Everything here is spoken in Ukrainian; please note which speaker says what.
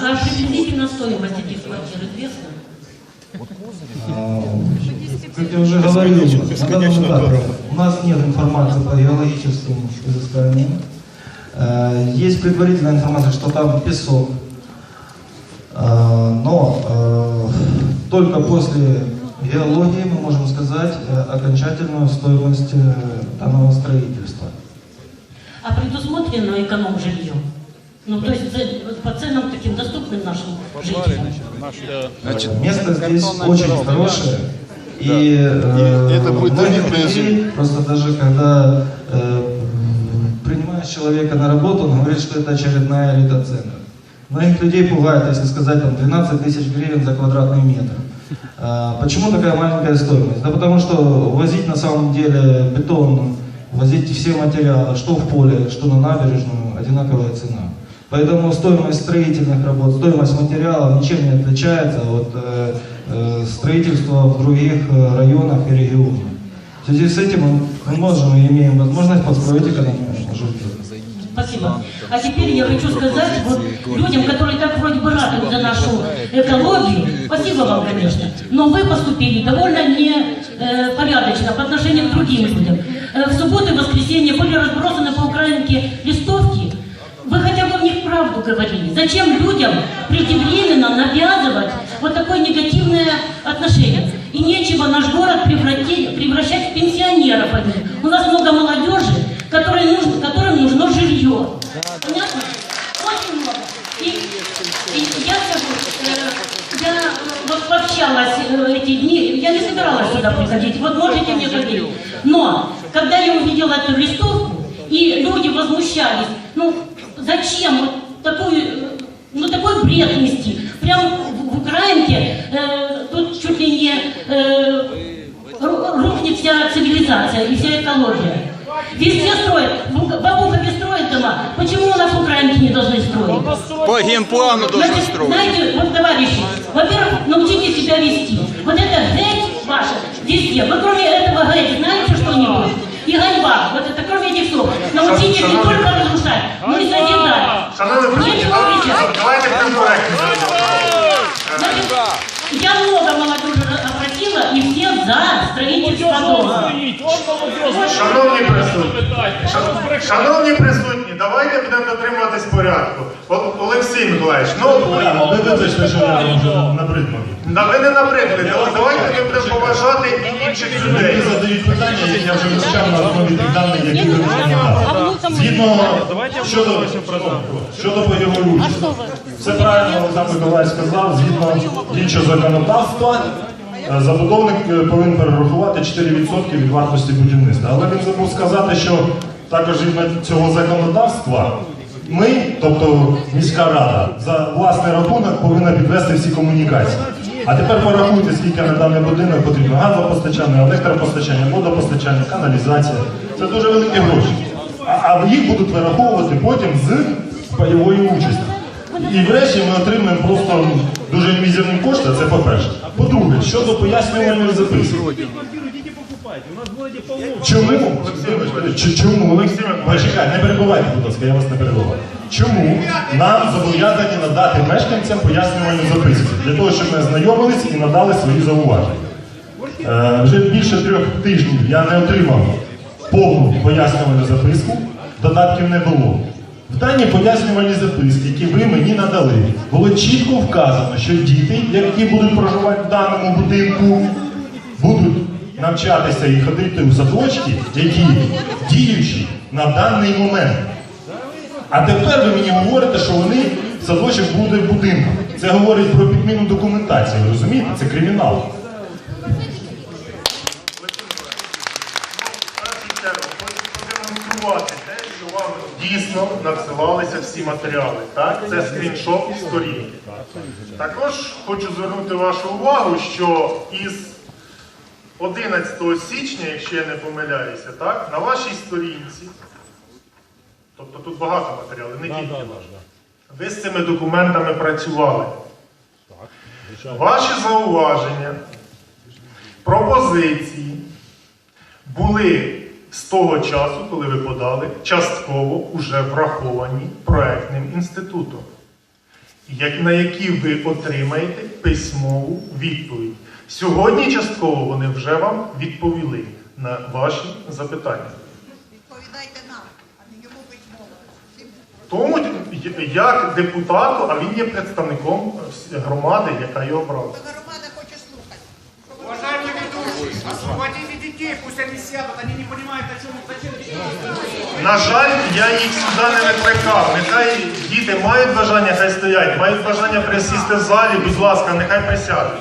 Speaker 1: А приблизительно стоимость этих квартир известна?
Speaker 2: Как я уже говорил, у нас нет информации по геологическим изысканиям. Э, Есть предварительная информация, что там песок. Но только после геологии мы можем сказать э, окончательную стоимость э, данного строительства.
Speaker 1: А предусмотрено эконом-жилье? Ну, то есть за- по ценам таким доступным нашим жителям?
Speaker 3: Значит,
Speaker 2: Место здесь очень хорошее. И, э,
Speaker 3: И это будет
Speaker 2: многих людей, просто даже когда э, принимаешь человека на работу, он говорит, что это очередная элита-центр. Многих людей пугает, если сказать, там 12 тысяч гривен за квадратный метр. А, почему такая маленькая стоимость? Да потому что возить на самом деле бетон, возить все материалы, что в поле, что на набережную, одинаковая цена. Поэтому стоимость строительных работ, стоимость материалов ничем не отличается от э, э, строительства в других э, районах и регионах. В связи с этим мы, можем и имеем возможность построить экономику.
Speaker 1: Спасибо. А теперь я хочу сказать вот людям, которые так вроде бы радуют за нашу экологию, спасибо вам, конечно, но вы поступили довольно другим людям. Э, В субботу и воскресенье были разбросаны по Украинке листовки. Вы хотя бы в них правду говорили. Зачем людям преждевременно навязывать вот такое негативное отношение? И нечего наш город превратить, превращать в пенсионеров одних. У нас много молодежи, которой нужно, которым нужно жилье. Понятно? Очень много. И, и я скажу, э, я э, вот пообщалась э, эти дни, я не собиралась сюда приходить, вот можете мне говорить. Но, когда я увидела эту листовку, и люди возмущались, ну, зачем вот такую, э, ну, такой бред нести? Прям в, Украинке э, тут чуть ли не э, ру- рухнет вся цивилизация и вся экология. Везде строят, в строят дома. Почему у нас в Украине не должны?
Speaker 3: по генплану должен
Speaker 1: Значит,
Speaker 3: строить.
Speaker 1: знаете, вот, товарищи, во-первых, научитесь себя вести. Вот это геть ваша везде. Вы кроме этого геть знаете что-нибудь? И ганьба. Вот это кроме этих слов. Научитесь не только разрушать, но и созидать.
Speaker 4: Шановні присутні,
Speaker 1: Ничего
Speaker 4: давайте-
Speaker 1: лучше.
Speaker 4: давайте Шановні присутні, шановні присутні, давайте будемо дотримуватись порядку. От Олексій Миколаївич, ну
Speaker 5: Ви вибачте, що я
Speaker 4: да ви не набридли, давайте ми будемо поважати і інших людей.
Speaker 5: Мені задають питання, які я вже вивчав на основі тих даних, які ви мені надали. Згідно щодо, щодо бойової участі. Все правильно Олександр Миколаївич сказав, згідно діючого законодавства, забудовник е, повинен перерахувати 4% від вартості будівництва. Але він забув сказати, що також згідно цього законодавства ми, тобто міська рада, за власний рахунок повинна підвести всі комунікації. А тепер порахуйте, скільки на даний будинок потрібно газопостачання, електропостачання, водопостачання, каналізація. Це дуже великі гроші. А їх будуть вираховувати потім з пайової участі. І врешті ми отримаємо просто дуже мізерні кошти, це по-перше. По-друге, щодо пояснювальної записки. Чому? Чому? Почекай, не перебувайте, будь ласка, я вас не перебуваю. Чому нам зобов'язані надати мешканцям пояснювальну записку? Для того, щоб ми ознайомились і надали свої зауваження. Е, вже більше трьох тижнів я не отримав повну пояснювальну записку, додатків не було. В даній пояснювальній записці, які ви мені надали, було чітко вказано, що діти, які будуть проживати в даному будинку, будуть навчатися і ходити у садочки, які діючі на даний момент. А тепер ви мені говорите, що вони садочок буде в будинку. Це говорить про підміну документації, розумієте? Це кримінал.
Speaker 4: хочу дійсно надсилалися всі матеріали. Так? Це скріншот сторінки. Також хочу звернути вашу увагу, що із 11 січня, якщо я не помиляюся, так, на вашій сторінці, тобто тут багато матеріалів, не тільки ваш, ви з цими документами працювали. Ваші зауваження, пропозиції були
Speaker 5: з того часу, коли ви подали, частково уже враховані проектним інститутом, як- на які ви отримаєте письмову відповідь. Сьогодні частково вони вже вам відповіли на ваші запитання.
Speaker 6: Відповідайте нам, а не йому письмово.
Speaker 5: Тому як депутату, а він є представником громади, яка його обрала.
Speaker 7: Детей, пусть они сядут, они не понимают, о чем, зачем.
Speaker 5: На жаль, я їх сюди не викликав. Нехай діти мають бажання, хай стоять, мають бажання присісти в залі, будь ласка, нехай присядуть.